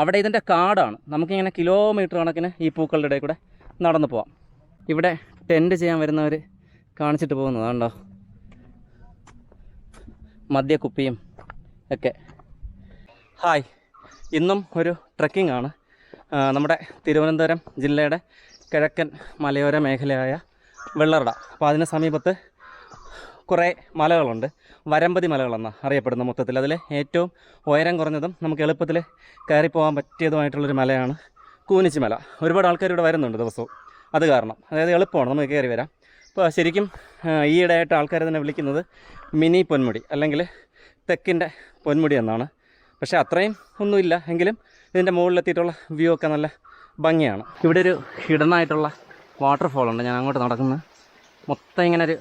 അവിടെ ഇതിന്റെ കാടാണ്. നമുക്കിങ്ങനെ കിലോമീറ്റർ കണക്കിന് ഈ പൂക്കളുടെ ഇടയിൽ കൂടെ നടന്നു പോവാം. ഇവിടെ ടെന്റ് ചെയ്യാൻ വരുന്നവർ കാണിച്ചിട്ട് പോകുന്നതാണ്ടോ മദ്യക്കുപ്പിയും ഒക്കെ. ഹായ് ഇന്നും ഒരു ട്രക്കിംഗ് ആണ്. നമ്മുടെ തിരുവനന്തപുരം ജില്ലയുടെ കിഴക്കൻ മലയോര മേഖലയായ വെള്ളറട. അപ്പോൾ അതിന് സമീപത്ത് കുറേ മലകളുണ്ട്. വരമ്പതി മലകളെന്നാണ് അറിയപ്പെടുന്ന മൊത്തത്തിൽ. അതിൽ ഏറ്റവും ഉയരം കുറഞ്ഞതും നമുക്ക് എളുപ്പത്തിൽ കയറി പോകാൻ പറ്റിയതുമായിട്ടുള്ളൊരു മലയാണ് കൂനിച്ചി മല. ഒരുപാട് ആൾക്കാർ ഇവിടെ വരുന്നുണ്ട് ദിവസവും. അത് കാരണം അതായത് എളുപ്പമാണ് നമുക്ക് കയറി വരാം അപ്പോൾ ശരിക്കും ഈയിടെയായിട്ട് ആൾക്കാർ തന്നെ വിളിക്കുന്നത് മിനി പൊന്മുടി അല്ലെങ്കിൽ തെക്കിന്റെ പൊന്മുടി എന്നാണ്. പക്ഷേ അത്രയും ഒന്നുമില്ല. എങ്കിലും ഇതിന്റെ മുകളിലെത്തിയിട്ടുള്ള വ്യൂ ഒക്കെ നല്ല ഭംഗിയാണ്. ഇവിടെ ഒരു ഹിഡനായിട്ടുള്ള വാട്ടർഫോൾ ഉണ്ട്. ഞാൻ അങ്ങോട്ട് നടക്കുന്നത്. മൊത്തം ഇങ്ങനെ ഒരു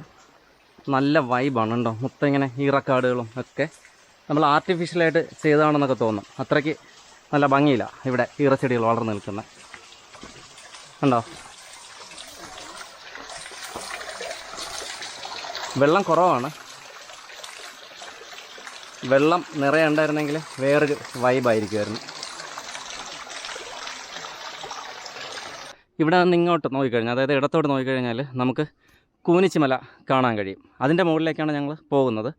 നല്ല വൈബാണ് കേട്ടോ മൊത്തം ഇങ്ങനെ ഈറക്കാടുകളും ഒക്കെ നമ്മൾ ആർട്ടിഫിഷ്യലായിട്ട് ചെയ്തതാണെന്നൊക്കെ തോന്നും. അത്രയ്ക്ക് നല്ല ഭംഗിയില്ല ഇവിടെ ഈറച്ചെടികൾ വളർന്നു നിൽക്കുന്നത് ഉണ്ടോ വെള്ളം കുറവാണ്. വെള്ളം നിറയെ ഉണ്ടായിരുന്നെങ്കിൽ വേറൊരു വൈബായിരിക്കുമായിരുന്നു ഇവിടെ നിന്ന് ഇങ്ങോട്ട് നോക്കിക്കഴിഞ്ഞാൽ അതായത് ഇടത്തോട്ട് നോക്കിക്കഴിഞ്ഞാൽ നമുക്ക് കൂനിച്ചിമല കാണാൻ കഴിയും. അതിന്റെ മുകളിലേക്കാണ് ഞങ്ങൾ പോകുന്നത്.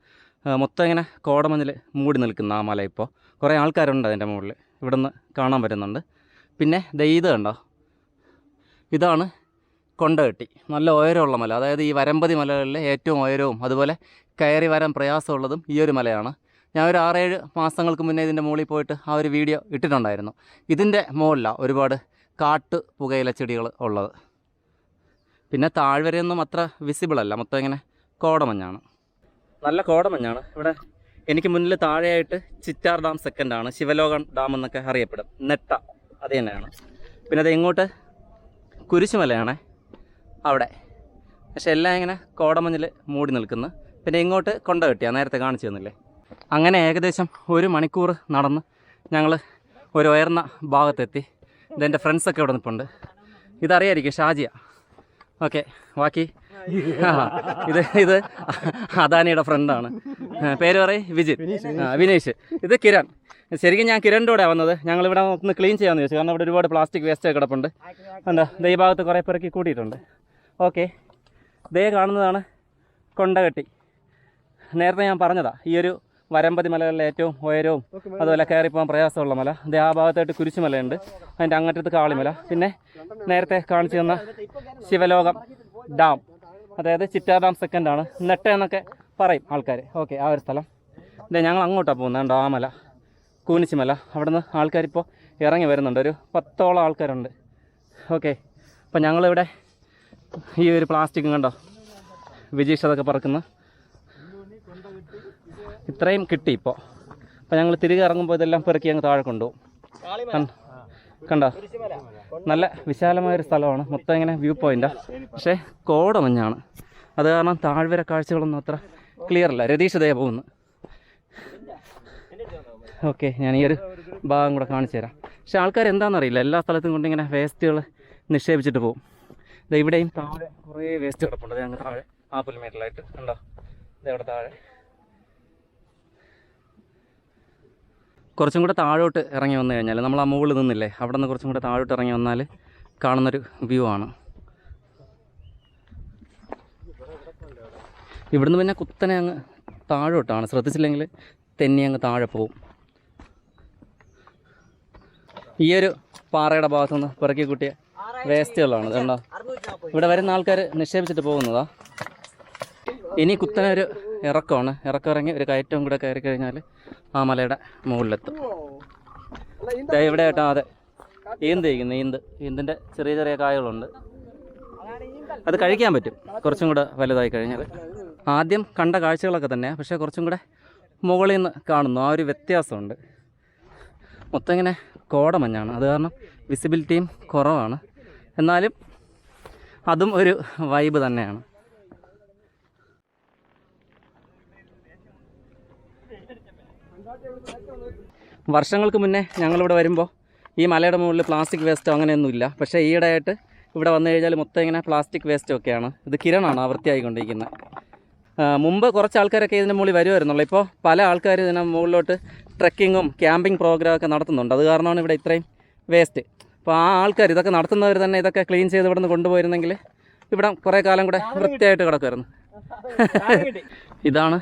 മൊത്തം ഇങ്ങനെ കോടമഞ്ഞിൽ മൂടി നിൽക്കുന്ന ആ മല ഇപ്പോൾ. കുറേ ആൾക്കാരുണ്ട് അതിന്റെ മുകളിൽ ഇവിടെ കാണാൻ പറ്റുന്നുണ്ട് പിന്നെ ദൈത കണ്ടോ? ഇതാണ് കൊണ്ടകെട്ടി. നല്ല ഉയരമുള്ള മല. അതായത് ഈ വരമ്പതി മലകളിലെ ഏറ്റവും ഉയരവും അതുപോലെ കയറി വരാൻ പ്രയാസമുള്ളതും ഈ ഒരു മലയാണ്. ഞാൻ ഒരു ആറേഴ് മാസങ്ങൾക്ക് മുന്നേ ഇതിന്റെ മുകളിൽ പോയിട്ട് ആ ഒരു വീഡിയോ ഇട്ടിട്ടുണ്ടായിരുന്നു. ഇതിന്റെ മുകളിലാണ് ഒരുപാട് കാട്ട് പുകയില ചെടികൾ ഉള്ളത്. പിന്നെ താഴ്വരയൊന്നും അത്ര വിസിബിൾ അല്ല. മൊത്തം ഇങ്ങനെ കോടമഞ്ഞാണ്. നല്ല കോടമഞ്ഞാണ്. ഇവിടെ എനിക്ക് മുന്നിൽ താഴെയായിട്ട് ചിറ്റാർ ഡാം സെക്കൻഡാണ് ശിവലോകം ഡാം എന്നൊക്കെ അറിയപ്പെടും. നെട്ട. അത് തന്നെയാണ്. പിന്നെ അത് ഇങ്ങോട്ട് കുരിശുമലയാണ്. അവിടെ. പക്ഷെ എല്ലാം ഇങ്ങനെ കോടമഞ്ഞിൽ മൂടി നിൽക്കുന്നു. പിന്നെ ഇങ്ങോട്ട് കൊണ്ട കെട്ടിയാ. നേരത്തെ കാണിച്ചു തന്നില്ലേ? അങ്ങനെ ഏകദേശം ഒരു മണിക്കൂർ നടന്ന് ഞങ്ങൾ ഒരു ഉയർന്ന ഭാഗത്തെത്തി. ഇതെന്റെ ഫ്രണ്ട്സൊക്കെ ഇവിടെ നിൽപ്പുണ്ട് ഇതറിയായിരിക്കും ഷാജിയ. ഓക്കെ ബാക്കി ഇത് ഇത് അദാനിയുടെ ഫ്രണ്ടാണ്. പേര് പറയും വിജിത് വിനേഷ് ഇത് കിരൺ. ശരിക്കും ഞാൻ കിരണിന്റെ കൂടെ വന്നത്. ഞങ്ങളിവിടെ ഒന്ന് ക്ലീൻ ചെയ്യാമെന്ന് ചോദിച്ചു കാരണം ഇവിടെ ഒരുപാട് പ്ലാസ്റ്റിക് വേസ്റ്റ് കിടപ്പുണ്ട്. എന്താ ദേ ഭാഗത്ത് കുറേ പേർക്ക് കൂട്ടിയിട്ടുണ്ട് ഓക്കെ. ദേ കാണുന്നതാണ് കൊണ്ടകട്ടി. നേരത്തെ ഞാൻ പറഞ്ഞതാ ഈ ഒരു വരമ്പതി മലകളിലെ ഏറ്റവും ഉയരവും അതുപോലെ കയറി പോകാൻ പ്രയാസമുള്ള മല. ദേ ആ ഭാഗത്തായിട്ട് കുരിശുമലയുണ്ട്. അതിന്റെ അങ്ങറ്റത്ത് കാളിമല. പിന്നെ നേരത്തെ കാണിച്ചു തന്ന ശിവലോകം ഡാം. അതായത് ചിറ്റാർ ഡാം ആണ്. നെട്ട എന്നൊക്കെ പറയും ആൾക്കാർ ഓക്കെ ആ ഒരു സ്ഥലം. ഇതേ ഞങ്ങൾ അങ്ങോട്ടാണ് പോകുന്നത് കണ്ടോ ആ മല. കൂനിച്ചിമല. അവിടെ നിന്ന് ആൾക്കാരിപ്പോൾ ഇറങ്ങി വരുന്നുണ്ട്. ഒരു പത്തോളം ആൾക്കാരുണ്ട്. ഓക്കെ അപ്പോൾ ഞങ്ങളിവിടെ ഈ ഒരു പ്ലാസ്റ്റിക്കും കണ്ടോ വിജീഷ് അതൊക്കെ പറക്കുന്ന. ഇത്രയും കിട്ടി ഇപ്പോൾ അപ്പോൾ ഞങ്ങൾ തിരികെ ഇറങ്ങുമ്പോൾ ഇതെല്ലാം പെറുക്കി അങ്ങ് താഴെ കൊണ്ടുപോകും. കണ്ടോ? നല്ല വിശാലമായൊരു സ്ഥലമാണ്. മൊത്തം ഇങ്ങനെ വ്യൂ പോയിന്റാണ് പക്ഷേ കോട മഞ്ഞാണ്. അത് കാരണം താഴ്വര കാഴ്ചകളൊന്നും അത്ര ക്ലിയർ അല്ല. രതീഷ് ദയ പോകുന്നു. ഓക്കെ ഞാൻ ഈ ഒരു ഭാഗം കൂടെ കാണിച്ചു തരാം. പക്ഷേ ആൾക്കാർ എന്താണെന്നറിയില്ല എല്ലാ സ്ഥലത്തും കൊണ്ട് ഇങ്ങനെ വേസ്റ്റുകൾ നിക്ഷേപിച്ചിട്ട് പോകും. ദേ ഇവിടെയും താഴെ കുറേ വേസ്റ്റ് കിടപ്പുണ്ട്. ഞങ്ങൾ താഴെ. ആ പുൽമേട്ടിലായിട്ട്. ഉണ്ടോ ദേ അവിടെ താഴെ. കുറച്ചും കൂടെ താഴോട്ട് ഇറങ്ങി വന്നു കഴിഞ്ഞാൽ നമ്മൾ ആ മുകളിൽ നിന്നില്ലേ അവിടെ നിന്ന് കുറച്ചും കൂടെ താഴോട്ട് ഇറങ്ങി വന്നാൽ കാണുന്നൊരു വ്യൂ ആണ്. ഇവിടുന്ന് പിന്നെ കുത്തനെ അങ്ങ് താഴോട്ടാണ്. ശ്രദ്ധിച്ചില്ലെങ്കിൽ തെന്നി അങ്ങ് താഴെ പോവും. ഈ ഒരു പാറയുടെ ഭാഗത്തുനിന്ന് പിറക്കി കൂട്ടിയ വേസ്റ്റുകളാണ് കണ്ടോ? ഇവിടെ വരുന്ന ആൾക്കാർ നിക്ഷേപിച്ചിട്ട് പോകുന്നതാ. ഇനി കുത്തനെ ഒരു ഇറക്കമാണ്. ഇറക്കം ഇറങ്ങി ഒരു കയറ്റവും കൂടെ കയറി കഴിഞ്ഞാൽ ആ മലയുടെ മുകളിലെത്തും. ഇവിടെ കേട്ടോ അതെ. ഈന്ത് ഇരിക്കുന്നു ഈന്ത്. ഈന്തിന്റെ ചെറിയ ചെറിയ കായകളുണ്ട്. അത് കഴിക്കാൻ പറ്റും. കുറച്ചും കൂടെ വലുതായി കഴിഞ്ഞാൽ ആദ്യം കണ്ട കാഴ്ചകളൊക്കെ തന്നെയാണ് പക്ഷേ കുറച്ചും കൂടെ മുകളിൽ നിന്ന് കാണുന്നു. ആ ഒരു വ്യത്യാസമുണ്ട്. മൊത്തം ഇങ്ങനെ കോടമഞ്ഞാണ് അത് കാരണം വിസിബിലിറ്റിയും കുറവാണ്. എന്നാലും അതും ഒരു വൈബ് തന്നെയാണ്. വർഷങ്ങൾക്ക് മുന്നേ ഞങ്ങളിവിടെ വരുമ്പോൾ ഈ മലയുടെ മുകളിൽ പ്ലാസ്റ്റിക് വേസ്റ്റോ അങ്ങനെയൊന്നുമില്ല. പക്ഷേ ഈയിടെയായിട്ട് ഇവിടെ വന്നു കഴിഞ്ഞാൽ മൊത്തം ഇങ്ങനെ പ്ലാസ്റ്റിക് വേസ്റ്റോ ഒക്കെയാണ്. ഇത് കിരണാണ് ആ വൃത്തിയായിക്കൊണ്ടിരിക്കുന്നത് ആ, മുമ്പ് കുറച്ച് ആൾക്കാരൊക്കെ ഇതിന്റെ മുകളിൽ വരുമായിരുന്നുള്ളൂ. ഇപ്പോൾ പല ആൾക്കാർ ഇതിനെ മുകളിലോട്ട് ട്രക്കിങ്ങും ക്യാമ്പിംഗ് പ്രോഗ്രാമൊക്കെ നടത്തുന്നുണ്ട്. അത് കാരണമാണ് ഇവിടെ ഇത്രയും വേസ്റ്റ് അപ്പോൾ ആ ആൾക്കാർ ഇതൊക്കെ നടത്തുന്നവർ തന്നെ ഇതൊക്കെ ക്ലീൻ ചെയ്ത് ഇവിടെ നിന്ന് കൊണ്ടുപോയിരുന്നെങ്കിൽ ഇവിടെ കുറേ കാലം കൂടെ വൃത്തിയായിട്ട് കിടക്കുമായിരുന്നു. ഇതാണ്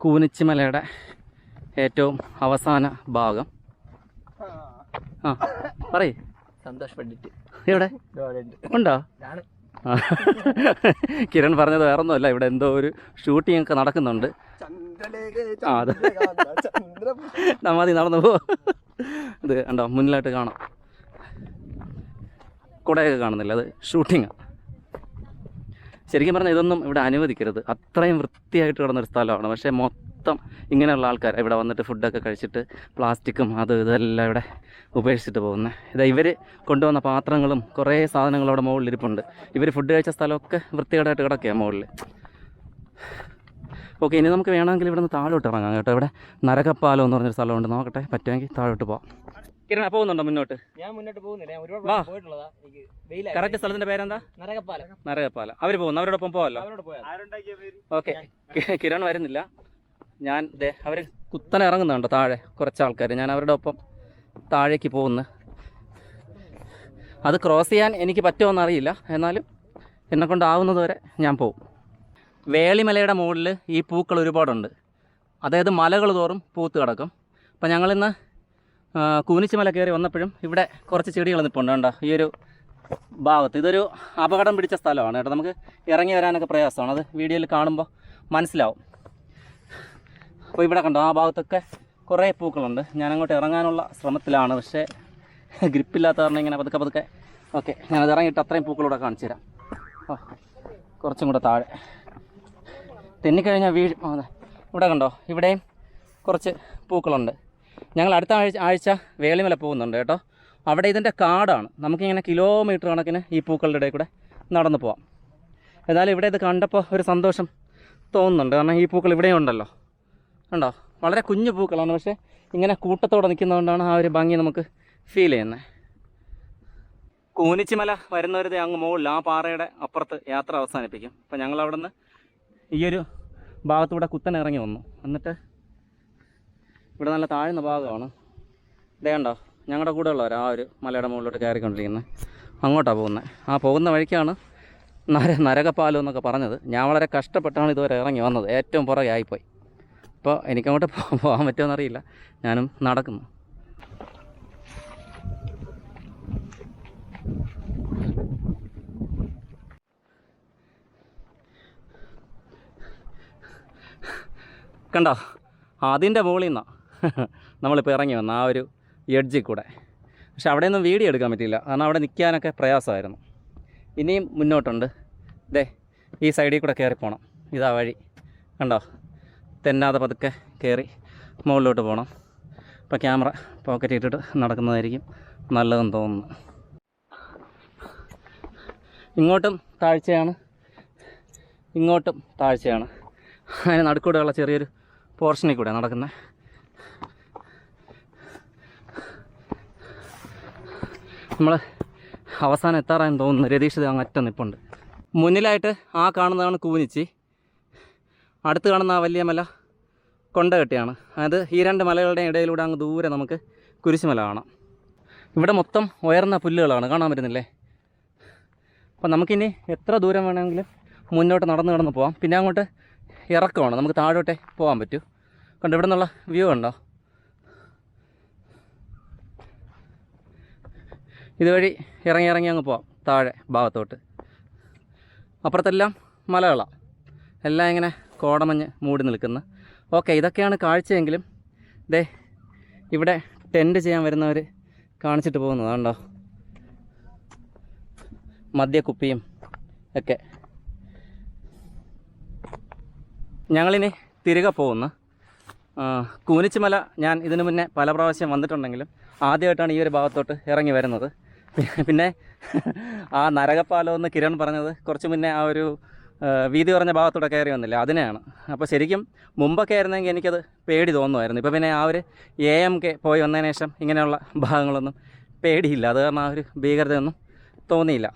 കൂനിച്ചിമലയുടെ ഏറ്റവും അവസാന ഭാഗം. ആ പറയ്. സന്തോഷ് പണ്ഡിറ്റ്. ഇവിടെ ഉണ്ടോ? കിരൺ പറഞ്ഞത് വേറൊന്നുമല്ല ഇവിടെ എന്തോ ഒരു ഷൂട്ടിംഗ് ഒക്കെ നടക്കുന്നുണ്ട്. ആ, അത്. നമ്മതി നടന്നു പോ. ഇത് കണ്ടോ മുന്നിലായിട്ട് കാണാം. കുടയൊക്കെ കാണുന്നില്ല അത് ഷൂട്ടിങ്ങാണ് ശരിക്കും പറഞ്ഞാൽ ഇതൊന്നും ഇവിടെ അനുവദിക്കരുത്. അത്രയും വൃത്തിയായിട്ട് കിടന്നൊരു സ്ഥലമാണ്. പക്ഷേ മൊത്തം ഇങ്ങനെയുള്ള ആൾക്കാർ ഇവിടെ വന്നിട്ട് ഫുഡൊക്കെ കഴിച്ചിട്ട് പ്ലാസ്റ്റിക്കും അത് ഇതെല്ലാം ഇവിടെ ഉപേക്ഷിച്ചിട്ട് പോകുന്നത് ഇതാ ഇവർ കൊണ്ടുവന്ന പാത്രങ്ങളും കുറേ സാധനങ്ങളും അവിടെ മുകളിൽ ഇരിപ്പുണ്ട് ഇവർ ഫുഡ് കഴിച്ച സ്ഥലമൊക്കെ വൃത്തികേടായിട്ട് കിടക്കുകയാണ് മുകളിൽ ഓക്കെ ഇനി നമുക്ക് വേണമെങ്കിൽ ഇവിടെ നിന്ന് താഴോട്ട് ഇറങ്ങാം കേട്ടോ. ഇവിടെ നരകപ്പാലം എന്ന് പറഞ്ഞൊരു സ്ഥലമുണ്ട്. നോക്കട്ടെ പറ്റുമെങ്കിൽ താഴോട്ട് പോവാം. കിരണ പോകുന്നുണ്ടോ മുന്നോട്ട്? ഞാൻ മുന്നോട്ട് പോകുന്നില്ല. ഞാൻ ഒരുപാട് പോയിട്ടുള്ളതാ. എനിക്ക് വെയിലായി കറക്റ്റ് സ്ഥലത്തിന്റെ പേരെന്താ? നരകപ്പാലം. നരകപ്പാലം. അവർ പോകുന്നു. അവരോടൊപ്പം പോവല്ലോ ഓക്കെ. കിരൺ വരുന്നില്ല. ഞാൻ ദേ അവർ കുത്തനെ ഇറങ്ങുന്നുണ്ട് താഴെ? കുറച്ച് ആൾക്കാർ ഞാൻ അവരുടെ ഒപ്പം താഴേക്ക് പോകുന്നു. അത് ക്രോസ് ചെയ്യാൻ എനിക്ക് പറ്റുമോ അറിയില്ല. എന്നാലും എന്നെ കൊണ്ടാവുന്നതുവരെ ഞാൻ പോകും വേളിമലയുടെ മുകളിൽ ഈ പൂക്കൾ ഒരുപാടുണ്ട്. അതായത് മലകൾ തോറും പൂത്ത് കിടക്കും. അപ്പം ഞങ്ങളിന്ന് കൂനിച്ചിമല കയറി വന്നപ്പോഴും ഇവിടെ കുറച്ച് ചെടികൾ നിൽപ്പുണ്ട് കണ്ടോ? ഈ ഒരു ഭാഗത്ത്. ഇതൊരു അപകടം പിടിച്ച സ്ഥലമാണ് കേട്ടോ. നമുക്ക് ഇറങ്ങി വരാനൊക്കെ പ്രയാസമാണ്. അത് വീഡിയോയിൽ കാണുമ്പോൾ മനസ്സിലാവും. അപ്പോൾ ഇവിടെ കണ്ടോ ആ ഭാഗത്തൊക്കെ കുറേ പൂക്കളുണ്ട്. ഞാൻ അങ്ങോട്ട് ഇറങ്ങാനുള്ള ശ്രമത്തിലാണ്. പക്ഷേ ഗ്രിപ്പില്ലാത്ത കാരണം ഇങ്ങനെ പതുക്കെ പതുക്കെ. ഓക്കെ ഞാനത് ഇറങ്ങിയിട്ട് അത്രയും പൂക്കളൂടെ കാണിച്ചു തരാം. ഓ കുറച്ചും കൂടെ താഴെ. തെന്നിക്കഴിഞ്ഞാൽ വീഴും അതെ. ഇവിടെ കണ്ടോ ഇവിടെയും കുറച്ച് പൂക്കളുണ്ട്. ഞങ്ങൾ അടുത്ത ആഴ്ച ആഴ്ച വേളിമല പോകുന്നുണ്ട് കേട്ടോ. അവിടെ ഇതിന്റെ കാടാണ്. നമുക്കിങ്ങനെ കിലോമീറ്റർ കണക്കിന് ഈ പൂക്കളുടെ ഇടയിൽ കൂടെ നടന്നു പോവാം. എന്നാലും ഇവിടെ ഇത് കണ്ടപ്പോൾ ഒരു സന്തോഷം തോന്നുന്നുണ്ട്. കാരണം ഈ പൂക്കൾ ഇവിടെയും ഉണ്ടല്ലോ. ഉണ്ടോ വളരെ കുഞ്ഞു പൂക്കളാണ്. പക്ഷേ ഇങ്ങനെ കൂട്ടത്തോടെ നിൽക്കുന്നതുകൊണ്ടാണ് ആ ഒരു ഭംഗി നമുക്ക് ഫീൽ ചെയ്യുന്നത് കൂനിച്ചിമല വരുന്നവരുത് അങ്ങ് മുകളിൽ ആ പാറയുടെ അപ്പുറത്ത് യാത്ര അവസാനിപ്പിക്കും. അപ്പോൾ ഞങ്ങൾ അവിടെ നിന്ന് ഈ ഒരു ഭാഗത്തൂടെ കുത്തനിറങ്ങി വന്നു. എന്നിട്ട് ഇവിടെ നല്ല താഴ്ന്ന ഭാഗമാണ്. ഇതേ കണ്ടോ ഞങ്ങളുടെ കൂടെ ഉള്ളവർ ആ ഒരു മലയുടെ മുകളിലോട്ട് കയറിക്കൊണ്ടിരിക്കുന്നത് അങ്ങോട്ടാണ് പോകുന്നത് ആ പോകുന്ന വഴിക്കാണ് നര നരകപ്പാലം എന്നൊക്കെ പറഞ്ഞത്. ഞാൻ വളരെ കഷ്ടപ്പെട്ടാണ് ഇതുവരെ ഇറങ്ങി വന്നത്. ഏറ്റവും പുറകെ ആയിപ്പോയി. അപ്പോൾ എനിക്കങ്ങോട്ട് പോകാൻ പറ്റുമോ എന്നറിയില്ല ഞാനും നടക്കുന്നു. കണ്ടോ അതിന്റെ മുകളിൽ നിന്നാണ് നമ്മളിപ്പോൾ ഇറങ്ങി വന്ന ആ ഒരു എഡ്ജിൽ കൂടെ. പക്ഷെ അവിടെ ഒന്നും വീഡിയോ എടുക്കാൻ പറ്റിയില്ല. കാരണം അവിടെ നിൽക്കാനൊക്കെ പ്രയാസമായിരുന്നു. ഇനിയും മുന്നോട്ടുണ്ട്. ദേ ഈ സൈഡിൽ കൂടെ കയറി പോകണം ഇതാ വഴി. കണ്ടോ? തെന്നാതെ പതുക്കെ കയറി മുകളിലോട്ട് പോകണം ഇപ്പോൾ ക്യാമറ പോക്കറ്റ് ഇട്ടിട്ട് നടക്കുന്നതായിരിക്കും നല്ലതെന്ന് തോന്നുന്നു. ഇങ്ങോട്ടും താഴ്ചയാണ്. ഇങ്ങോട്ടും താഴ്ചയാണ്. അതിന് നടുക്കൂടെയുള്ള ചെറിയൊരു പോർഷനിൽ കൂടെ നടക്കുന്നത് നമ്മൾ അവസാനം എത്താറായെന്ന് തോന്നുന്നു. രതീഷ് അങ്ങറ്റ നിൽപ്പുണ്ട് മുന്നിലായിട്ട് ആ കാണുന്നതാണ് കൂനിച്ചി. അടുത്ത് കാണുന്ന ആ വലിയ മല കൊണ്ടകെട്ടിയാണ്. അതായത് ഈ രണ്ട് മലകളുടെ ഇടയിലൂടെ അങ്ങ് ദൂരെ നമുക്ക് കുരിശുമല കാണാം. ഇവിടെ മൊത്തം ഉയർന്ന പുല്ലുകളാണ്. കാണാൻ പറ്റുന്നില്ലേ? അപ്പോൾ നമുക്കിനി എത്ര ദൂരം വേണമെങ്കിലും മുന്നോട്ട് നടന്ന് കിടന്ന് പോവാം. പിന്നെ അങ്ങോട്ട് ഇറക്കമാണ്. നമുക്ക് താഴോട്ടെ പോകാൻ പറ്റൂ. കണ്ടോ ഇവിടെ നിന്നുള്ള വ്യൂ ഉണ്ടോ ഇതുവഴി ഇറങ്ങി ഇറങ്ങി അങ്ങ് പോവാം താഴെ ഭാഗത്തോട്ട്. അപ്പുറത്തെല്ലാം മലകളാണ് എല്ലാം ഇങ്ങനെ കോടമഞ്ഞ് മൂടി നിൽക്കുന്ന. ഓക്കെ ഇതൊക്കെയാണ് കാഴ്ചയെങ്കിലും. ദേ ഇവിടെ ടെന്റ് ചെയ്യാൻ വരുന്നവർ കാണിച്ചിട്ട് പോകുന്നത് കണ്ടോ? മദ്യക്കുപ്പിയും ഒക്കെ. ഞങ്ങളിനി തിരികെ പോകുന്നു. കൂനിച്ചുമല ഞാൻ ഇതിനു മുന്നേ പല പ്രാവശ്യം വന്നിട്ടുണ്ടെങ്കിലും ആദ്യമായിട്ടാണ് ഈ ഒരു ഭാഗത്തോട്ട് ഇറങ്ങി വരുന്നത്. പിന്നെ- ആ നരകപ്പാലം എന്ന് കിരൺ പറഞ്ഞത് കുറച്ച് മുന്നേ ആ ഒരു വീതി കുറഞ്ഞ ഭാഗത്തൂടെ കയറി വന്നില്ല? അതിനെയാണ്. അപ്പോൾ ശരിക്കും മുമ്പൊക്കെ ആയിരുന്നെങ്കിൽ എനിക്കത് പേടി തോന്നുമായിരുന്നു. ഇപ്പോൾ പിന്നെ ആ ഒരു എ എം കെ പോയി വന്നതിന് ശേഷം ഇങ്ങനെയുള്ള ഭാഗങ്ങളൊന്നും പേടിയില്ല. അത് കാരണം ആ ഒരു ഭീകരതയൊന്നും തോന്നിയില്ല.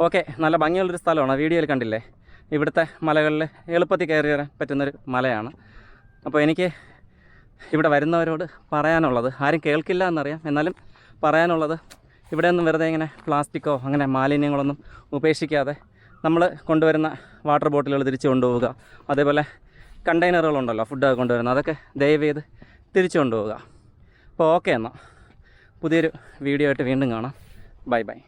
ഓക്കെ നല്ല ഭംഗിയുള്ളൊരു സ്ഥലമാണ്. വീഡിയോയിൽ കണ്ടില്ലേ? ഇവിടുത്തെ മലകളിൽ എളുപ്പത്തിൽ കയറി വരാൻ പറ്റുന്നൊരു മലയാണ്. അപ്പോൾ എനിക്ക് ഇവിടെ വരുന്നവരോട് പറയാനുള്ളത് ആരും കേൾക്കില്ല എന്നറിയാം. എന്നാലും പറയാനുള്ളത് ഇവിടെ ഒന്നും വെറുതെ ഇങ്ങനെ പ്ലാസ്റ്റിക്കോ അങ്ങനെ മാലിന്യങ്ങളൊന്നും ഉപേക്ഷിക്കാതെ നമ്മൾ കൊണ്ടുവരുന്ന വാട്ടർ ബോട്ടിലുകൾ തിരിച്ചു കൊണ്ടുപോവുക. അതേപോലെ കണ്ടെയ്നറുകളുണ്ടല്ലോ ഫുഡ് കൊണ്ടുവരുന്നത്. അതൊക്കെ ദയവ് ചെയ്ത് തിരിച്ചു കൊണ്ടുപോവുക. അപ്പോൾ ഓക്കെ എന്നാൽ പുതിയൊരു വീഡിയോ ആയിട്ട് വീണ്ടും കാണാം. Bye bye